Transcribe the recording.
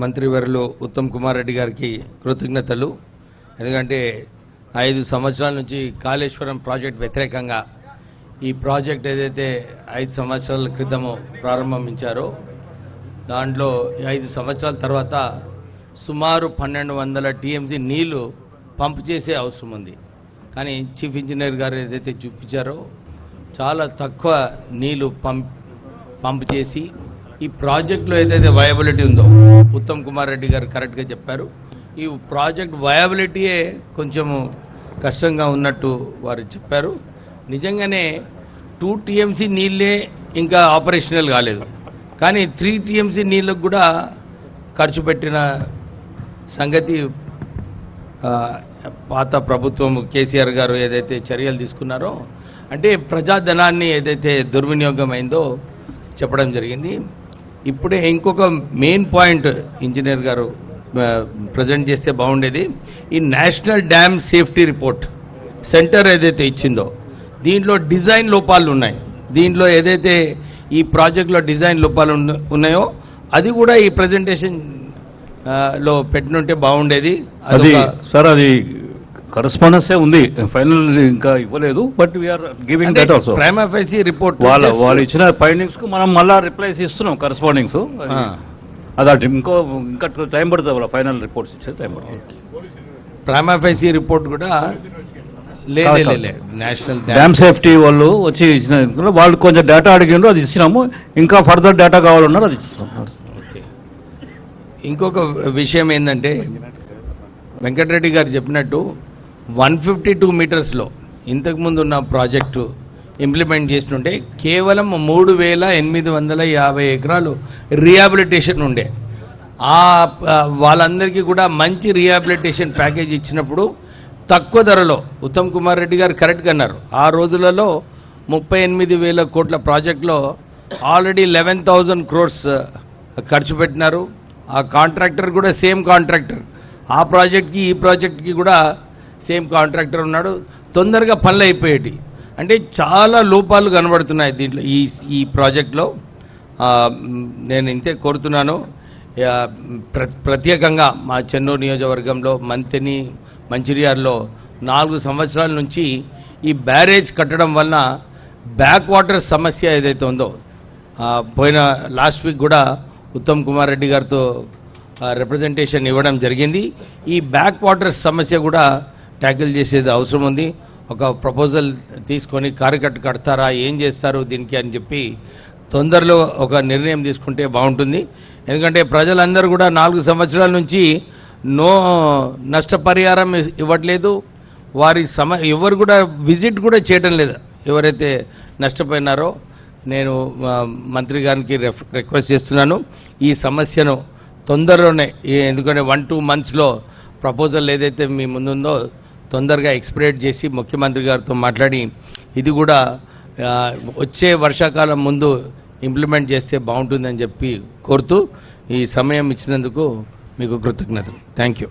మంత్రివర్యులు ఉత్తమ్ కుమార్ రెడ్డి గారికి కృతజ్ఞతలు. ఎందుకంటే ఐదు సంవత్సరాల నుంచి కాళేశ్వరం ప్రాజెక్ట్ వ్యతిరేకంగా ఈ ప్రాజెక్ట్ ఏదైతే ఐదు సంవత్సరాల క్రితము ప్రారంభించారో దాంట్లో ఐదు సంవత్సరాల తర్వాత సుమారు పన్నెండు వందల టీఎంసీ నీళ్ళు పంప్ చేసే అవసరం ఉంది. కానీ చీఫ్ ఇంజనీర్ గారు ఏదైతే చూపించారో చాలా తక్కువ నీళ్ళు పంప్ పంప్ చేసి ఈ ప్రాజెక్టులో ఏదైతే వయబిలిటీ ఉందో ఉత్తమ్ కుమార్ రెడ్డి గారు కరెక్ట్గా చెప్పారు. ఈ ప్రాజెక్ట్ వయబిలిటీయే కొంచెము కష్టంగా ఉన్నట్టు వారు చెప్పారు. నిజంగానే టూ టీఎంసీ నీళ్ళే ఇంకా ఆపరేషనల్ కాలేదు. కానీ త్రీ టీఎంసీ నీళ్ళకు కూడా ఖర్చు పెట్టిన సంగతి పాత ప్రభుత్వం కేసీఆర్ గారు ఏదైతే చర్యలు తీసుకున్నారో అంటే ప్రజాధనాన్ని ఏదైతే దుర్వినియోగం అయిందో చెప్పడం జరిగింది. ఇప్పుడే ఇంకొక మెయిన్ పాయింట్ ఇంజనీర్ గారు ప్రజెంట్ చేస్తే బాగుండేది. ఈ national dam safety report centre ఏదైతే ఇచ్చిందో దీంట్లో డిజైన్ లోపాలు ఉన్నాయి. దీంట్లో ఏదైతే ఈ ప్రాజెక్ట్లో డిజైన్ లోపాలు ఉన్న- ఉన్నాయో అది కూడా ఈ ప్రజెంటేషన్లో పెట్టినుంటే బాగుండేది. అది సార్ అది కరస్పాండెన్సే ఉంది. ఫైనల్ ఇంకా ఇవ్వలేదు but we are giving that also prima facie report వాళ్ళ వాళ్ళు ఇచ్చిన ఫైండింగ్స్కు మనం మళ్ళా రిప్లైస్ ఇస్తున్నాం కరస్పాండింగ్స్ అది ఇంకో ఇంకా టైం పడుతుంది వాళ్ళ ఫైనల్ రిపోర్ట్స్ ఇచ్చే టైం పడుతుంది. ప్రైమ్ ఫైసీ రిపోర్ట్ కూడా. నేషనల్ డ్యామ్ సేఫ్టీ వాళ్ళు వచ్చి ఇచ్చిన వాళ్ళు కొంచెం డేటా అడిగిండ్రు అది ఇచ్చినాము. ఇంకా ఫర్దర్ డేటా కావాలన్నారు అది ఇస్తాం ఇంకొక విషయం ఏంటంటే వెంకటరెడ్డి గారు చెప్పినట్టు వన్ ఫిఫ్టీ టూ మీటర్స్లో ఇంతకుముందు ఉన్న ప్రాజెక్టు ఇంప్లిమెంట్ చేస్తుంటే కేవలం మూడు వేల ఎనిమిది వందల యాభై ఎకరాలు రిహాబిలిటేషన్ ఉండే. ఆ వాళ్ళందరికీ కూడా మంచి రిహాబిలిటేషన్ ప్యాకేజ్ ఇచ్చినప్పుడు తక్కువ ధరలో ఉత్తమ్ కుమార్ రెడ్డి గారు కరెక్ట్గా అన్నారు. ఆ రోజులలో ముప్పై ఎనిమిది వేల కోట్ల ప్రాజెక్టులో ఆల్రెడీ లెవెన్ థౌజండ్ క్రోర్స్ ఖర్చు పెట్టినారు. ఆ కాంట్రాక్టర్ కూడా సేమ్ కాంట్రాక్టర్. ఆ ప్రాజెక్ట్కి ఈ ప్రాజెక్ట్కి కూడా సేమ్ కాంట్రాక్టర్ ఉన్నాడు. తొందరగా పనులు అయిపోయేటి. అంటే చాలా లోపాలు కనబడుతున్నాయి దీంట్లో ఈ ఈ ప్రాజెక్ట్లో. నేను ఇంతే కోరుతున్నాను. ప్ర ప్రత్యేకంగా మా చెన్నూరు నియోజకవర్గంలో మంతిని మంచిర్యాలలో నాలుగు సంవత్సరాల నుంచి ఈ బ్యారేజ్ కట్టడం వలన బ్యాక్ వాటర్ సమస్య ఏదైతే ఉందో పోయిన లాస్ట్ వీక్ కూడా ఉత్తమ్ కుమార్ రెడ్డి గారితో రిప్రజెంటేషన్ ఇవ్వడం జరిగింది. ఈ బ్యాక్ వాటర్ సమస్య కూడా ట్యాకిల్ చేసేది అవసరం ఉంది ఒక ప్రపోజల్ తీసుకొని కారికట్టు కడతారా ఏం చేస్తారు దీనికి అని చెప్పి తొందరలో ఒక నిర్ణయం తీసుకుంటే బాగుంటుంది. ఎందుకంటే ప్రజలందరూ కూడా నాలుగు సంవత్సరాల నుంచి నో నష్టపరిహారం ఇవ్వట్లేదు. వారి సమ ఎవరు కూడా విజిట్ కూడా చేయడం లేదు. ఎవరైతే నష్టపోయినారో నేను మంత్రి గారికి రెఫ్- రిక్వెస్ట్ చేస్తున్నాను. ఈ సమస్యను తొందరలోనే ఎందుకంటే వన్ టూ మంత్స్లో ప్రపోజల్ ఏదైతే మీ ముందుందో తొందరగా ఎక్స్పరేట్ చేసి ముఖ్యమంత్రి గారితో మాట్లాడి ఇది కూడా వచ్చే వర్షాకాలం ముందు ఇంప్లిమెంట్ చేస్తే బాగుంటుందని చెప్పి కోరుతూ ఈ సమయం ఇచ్చినందుకు మీకు కృతజ్ఞతలు. Thank you.